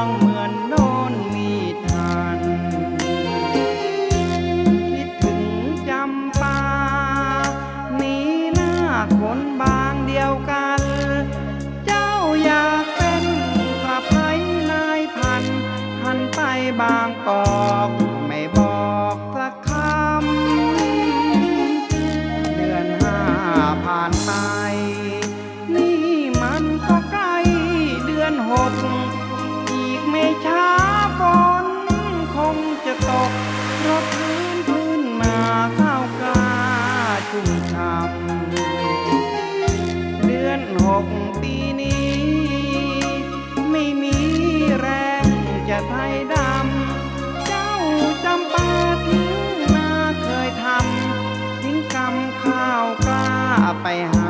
long ชุ่มช่ำเดือนหกปีนี้ ไม่มีแรงจะไทยดำ เจ้าจำปาทิ้งนาเคยทำ ทิ้งกำข้าวกล้าไปหา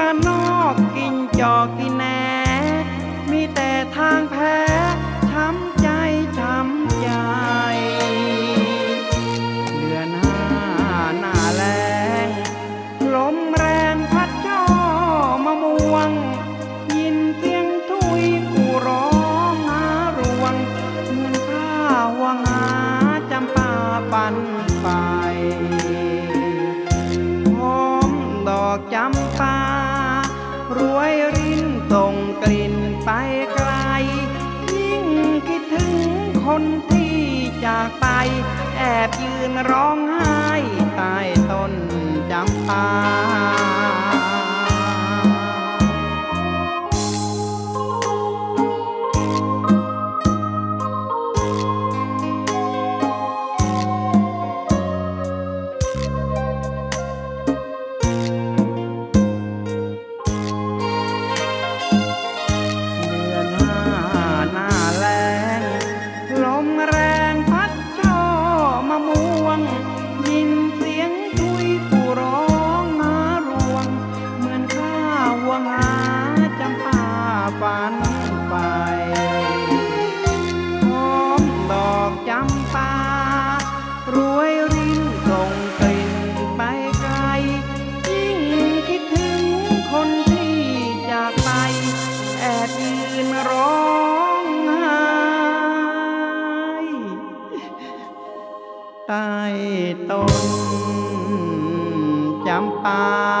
บ้านนอกกินจอกกินแหนมีแต่ทางแพ้ช้ำใจช้ำใจเดือนห้าหน้าแรงลมแรงพัดช่อมะม่วง ยินเสียงทุยกูร้องหารวงเหมือนข้าวังหาจำปาปันไป แอบยืนร้องไห้ใต้ต้นจำปา ต้นจำปา